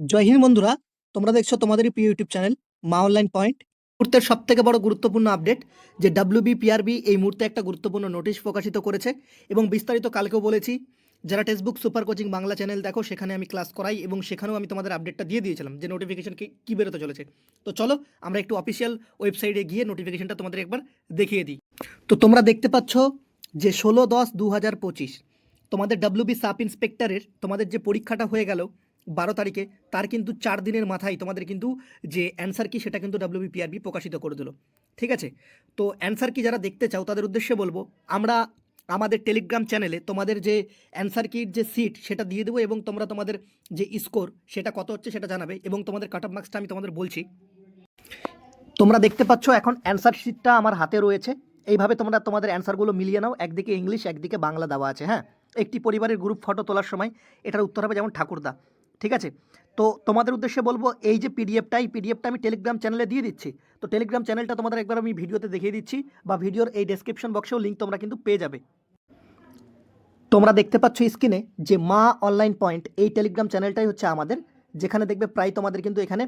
জয় হিন্দ বন্ধুরা, তোমরা দেখছ তোমাদেরই প্রিয় YouTube channel Maa online point. মুহূর্তের সব থেকে বড় গুরুত্বপূর্ণ আপডেট, যে ডাব্লিউবি পিআরবি এই মুহূর্তে একটা গুরুত্বপূর্ণ নোটিশ প্রকাশিত করেছে এবং বিস্তারিত কালকেও বলেছি। যারা textbook super coaching Bangla channel দেখো, সেখানে আমি ক্লাস করাই এবং সেখানেও আমি তোমাদের আপডেটটা দিয়ে দিয়েছিলাম যে নোটিফিকেশন কী বেরোতে চলেছে। তো চলো, আমরা একটু অফিসিয়াল ওয়েবসাইটে গিয়ে নোটিফিকেশনটা তোমাদের একবার দেখিয়ে দিই। তো তোমরা দেখতে পাচ্ছ যে ষোলো দশ দু হাজার পঁচিশ, তোমাদের ডাব্লিউবি সাব ইন্সপেক্টরের তোমাদের যে পরীক্ষাটা হয়ে গেল বারো তারিখে, তার কিন্তু চার দিনের মাথায় তোমাদের কিন্তু যে অ্যান্সার কি সেটা কিন্তু ডাব্লিউবিপিআরবি প্রকাশিত করে দিল। ঠিক আছে? তো অ্যান্সার কি যারা দেখতে চাও, তাদের উদ্দেশ্যে বলব, আমরা আমাদের টেলিগ্রাম চ্যানেলে তোমাদের যে অ্যান্সার কির যে সিট সেটা দিয়ে দেবো এবং তোমরা তোমাদের যে স্কোর সেটা কত হচ্ছে সেটা জানাবে এবং তোমাদের কাট অফ মার্কসটা আমি তোমাদের বলছি। তোমরা দেখতে পাচ্ছ এখন অ্যান্সার শিটটা আমার হাতে রয়েছে। এইভাবে তোমরা তোমাদের অ্যান্সারগুলো মিলিয়ে নাও, একদিকে ইংলিশ একদিকে বাংলা দেওয়া আছে হ্যাঁ? একটি পরিবারের গ্রুপ ফটো তোলার সময়, এটার উত্তর হবে যেমন ঠাকুরদা। ঠিক আছে? তো তোমাদের উদ্দেশ্যে বলব, এই যে পিডিএফটা এই পিডিএফটা আমি টেলিগ্রাম চ্যানেলে দিয়ে দিচ্ছি। তো টেলিগ্রাম চ্যানেলটা তোমাদের একবার আমি ভিডিওতে দেখিয়ে দিচ্ছি বা ভিডিওর এই ডেসক্রিপশন বক্সেও লিঙ্ক তোমরা কিন্তু পেয়ে যাবে। তোমরা দেখতে পাচ্ছ স্ক্রিনে যে মা অনলাইন পয়েন্ট এই টেলিগ্রাম চ্যানেলটাই হচ্ছে আমাদের, যেখানে দেখবে প্রায় তোমাদের কিন্তু এখানে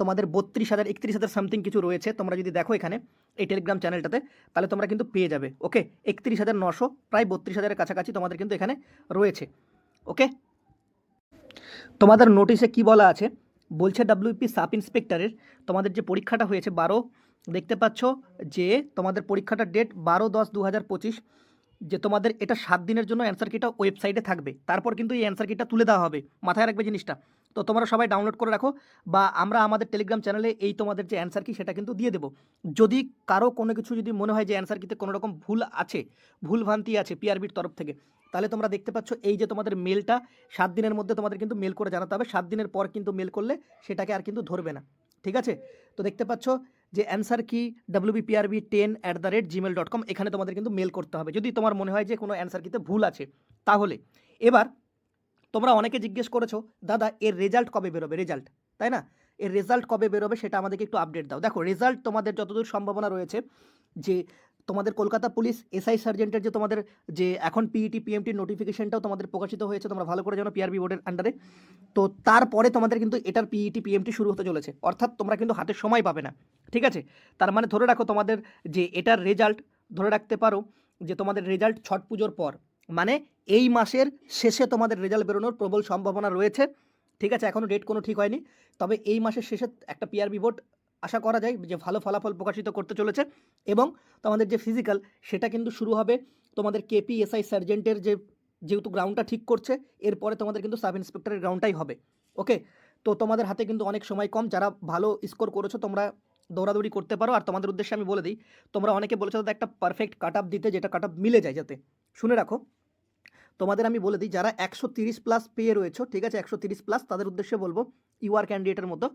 তোমাদের বত্রিশ হাজার, একত্রিশ হাজার সামথিং কিছু রয়েছে। তোমরা যদি দেখো এখানে, এই টেলিগ্রাম চ্যানেলটাতে তাহলে তোমরা কিন্তু পেয়ে যাবে। ওকে একত্রিশ হাজার নশো, প্রায় বত্রিশ হাজারের কাছাকাছি তোমাদের কিন্তু এখানে রয়েছে। ওকে তোমাদের নোটিশে কি বলা আছে? বলছে ডাব্লিউপি সাব ইন্সপেক্টরের, তোমাদের যে পরীক্ষাটা হয়েছে বারো, দেখতে পাচ্ছ যে তোমাদের পরীক্ষাটার ডেট বারো দশ দু হাজার পঁচিশ, যে তোমাদের এটা সাত দিনের জন্য অ্যান্সার কিটা ওয়েবসাইটে থাকবে। তারপর কিন্তু এই অ্যান্সার কিটা তুলে দেওয়া হবে। মাথায় রাখবে জিনিসটা। তো তোমরা সবাই ডাউনলোড করে রাখো বা আমরা আমাদের টেলিগ্রাম চ্যানেলে এই তোমাদের যে অ্যান্সার কি সেটা কিন্তু দিয়ে দেবো। যদি কারও কোনো কিছু যদি মনে হয় যে অ্যান্সার কিতে কোনো রকম ভুল আছে, ভুল ভ্রান্তি আছে পিআরবির তরফ থেকে তাহলে তোমরা দেখতে পাচ্ছ এই যে তোমাদের মেলটা সাত দিনের মধ্যে তোমাদের কিন্তু মেল করে জানাতে হবে। সাত দিনের পর কিন্তু মেল করলে সেটাকে আর কিন্তু ধরবে না। ঠিক আছে? তো দেখতে পাচ্ছ যে অ্যান্সার কি? WBPRB ten at the rate Gmail dot com এখানে তোমাদের কিন্তু মেল করতে হবে। যদি তোমার মনে হয় যে কোনো অ্যান্সার কিতে ভুল আছে, তাহলে এবার তোমরা অনেকে জিজ্ঞেস করেছ, দাদা, এর রেজাল্ট কবে বেরোবে? রেজাল্ট তাই না? এর রেজাল্ট কবে বেরোবে সেটা আমাদেরকে একটু আপডেট দাও। দেখো রেজাল্ট তোমাদের যতদূর সম্ভাবনা রয়েছে যে তোমাদের কলকাতা পুলিশ এসআই সার্জেন্টের যে তোমাদের যে এখন E পিইটি পিএমটির নোটিফিকেশনটাও তোমাদের প্রকাশিত হয়েছে, তোমরা ভালো করে জানো পিআরবি বোর্ডের আন্ডারে তো তারপরে তোমাদের কিন্তু এটার E পিইটি পিএমটি শুরু হতে চলেছে। অর্থাৎ তোমরা কিন্তু হাতে সময় পাবে না। ঠিক আছে? তার মানে ধরে রাখো তোমাদের যে এটার রেজাল্ট ধরে রাখতে পারো যে তোমাদের রেজাল্ট ছট পুজোর পর। মানে এই মাসের শেষে তোমাদের রেজাল্ট বেরোনোর প্রবল সম্ভাবনা রয়েছে। ঠিক আছে? এখনও ডেট কোনো ঠিক হয়নি। তবে এই মাসের শেষে একটা পিআরবি বোর্ড আশা করা যায় যে ভালো ফলাফল প্রকাশিত করতে চলেছে এবং তোমাদের যে ফিজিক্যাল সেটা কিন্তু শুরু হবে তোমাদের কেপি এসআই সার্জেন্টের যে, যেহেতু গ্রাউন্ডটা ঠিক করছে, এরপরে তোমাদের কিন্তু সাব ইন্সপেক্টরের গ্রাউন্ডটাই হবে ওকে তো তোমাদের হাতে কিন্তু অনেক সময় কম, যারা ভালো স্কোর করেছ তোমরা দৌড়াদৌড়ি করতে পারো। আর তোমাদের উদ্দেশ্যে আমি বলে দিই, তোমরা অনেকে বলেছ দাদা একটা পারফেক্ট কাট আপ দিতে, যেটা কাট আপ মিলে যায় যাতে। শুনে রাখো, তোমাদের আমি বলে দিই, যারা একশো তিরিশ প্লাস পেয়ে রয়েছো, ঠিক আছে? একশো তিরিশ প্লাস তাদের উদ্দেশ্যে বলব ইউআর ক্যান্ডিডেটের মতো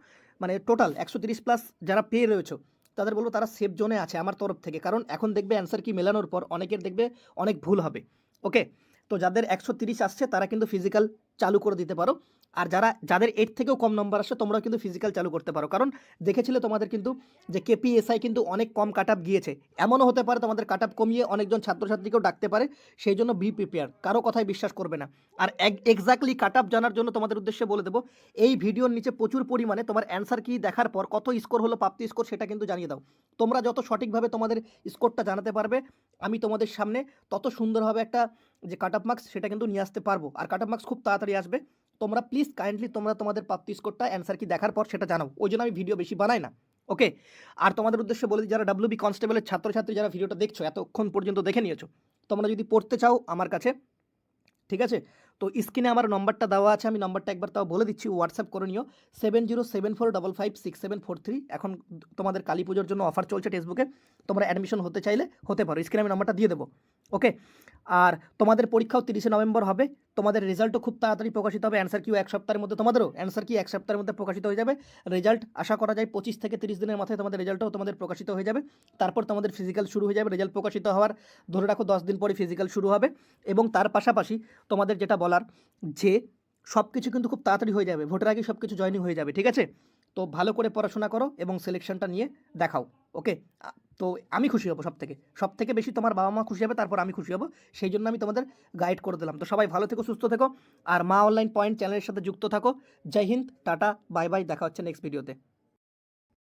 মানে টোটাল একশো তিরিশ প্লাস যারা পেয়ে রয়েছে, তাদের বলব তারা সেফ জোনে আছে আমার তরফ থেকে। কারণ এখন দেখবে অ্যান্সার কি মেলানোর পর অনেকের দেখবে অনেক ভুল হবে। ওকে তো যাদের একশো তিরিশ আসছে, তারা কিন্তু ফিজিক্যাল চালু করে দিতে পারো। আর যারা, যাদের এর থেকেও কম নম্বর আসছে তোমরাও কিন্তু ফিজিক্যাল চালু করতে পারো। কারণ দেখেছিলে তোমাদের কিন্তু যে কেপিএসআই কিন্তু অনেক কম কাট গিয়েছে। এমনও হতে পারে তোমাদের কাট কমিয়ে অনেকজন ছাত্রছাত্রীকেও ডাকতে পারে, সেই জন্য বি প্রিপেয়ার কারও কথায় বিশ্বাস করবে না। আর এক্স্যাক্টলি কাট জানার জন্য তোমাদের উদ্দেশ্যে বলে দেবো, এই ভিডিওর নিচে প্রচুর পরিমাণে তোমার অ্যান্সার কি দেখার পর, কত স্কোর হলো, প্রাপ্তি স্কোর সেটা কিন্তু জানিয়ে দাও। তোমরা যত সঠিকভাবে তোমাদের স্কোরটা জানাতে পারবে, আমি তোমাদের সামনে তত সুন্দরভাবে একটা যে কাট অফ মার্কস সেটা কিন্তু নিয়ে আসতে পারব। আর কাট অফ মার্কস খুব তাড়াতাড়ি আসবে। তোমরা প্লিজ কাইন্ডলি তোমরা তোমাদের প্রাপ্তি স্কোরটা অ্যান্সার কি দেখার পর সেটা জানাও। ওই জন্য আমি ভিডিও বেশি বানাই না। ওকে আর তোমাদের উদ্দেশ্যে বলে যারা ডাব্লিউবি কনস্টেবলের ছাত্রছাত্রী যারা ভিডিওটা দেখছ, এতক্ষণ পর্যন্ত দেখে নিয়েছো, তোমরা যদি পড়তে চাও আমার কাছে, ঠিক আছে? তো স্ক্রিনে আমার নম্বরটা দেওয়া আছে, আমি নম্বরটা একবার তাও বলে দিচ্ছি হোয়াটসঅ্যাপ করে নিও। Seven zero seven four double five six seven four three এখন তোমাদের কালী পুজোর জন্য অফার চলছে টেক্সটবুকে তোমরা অ্যাডমিশন হতে চাইলে হতে পারো। স্ক্রিনে আমি নম্বরটা দিয়ে দেবো। ওকে আর তোমাদের পরীক্ষাও তিরিশে নভেম্বর হবে। তোমাদের রেজাল্টও খুব তাড়াতাড়ি প্রকাশিত হবে। অ্যান্সার কিউ এক সপ্তাহের মধ্যে তোমাদেরও অ্যান্সার কি এক সপ্তাহের মধ্যে প্রকাশিত হয়ে যাবে। রেজাল্ট আশা করা যায় পঁচিশ থেকে তিরিশ দিনের মাথায় তোমাদের রেজাল্টও তোমাদের প্রকাশিত হয়ে যাবে। তারপর তোমাদের ফিজিক্যাল শুরু হয়ে যাবে। রেজাল্ট প্রকাশিত হওয়ার ধরে রাখো দশ দিন পরে ফিজিক্যাল শুরু হবে। এবং তার পাশাপাশি তোমাদের যেটা বলার যে সব কিছু কিন্তু খুব তাড়াতাড়ি হয়ে যাবে। ভোটের আগে সব কিছু জয়নিং হয়ে যাবে। ঠিক আছে? তো ভালো করে পড়াশোনা করো এবং সিলেকশনটা নিয়ে দেখাও। ওকে তো আমি খুশি হব সব থেকে সব থেকে বেশি তোমার বাবা মা খুশি হবে, তারপর আমি খুশি হব। সেই জন্য আমি তোমাদের গাইড করে দিলাম। তো সবাই ভালো থেকো, সুস্থ থেকো। আর মা অনলাইন পয়েন্ট চ্যানেলের সাথে যুক্ত থাকো। Jai Hind, tata bye bye দেখা হচ্ছে নেক্সট ভিডিওতে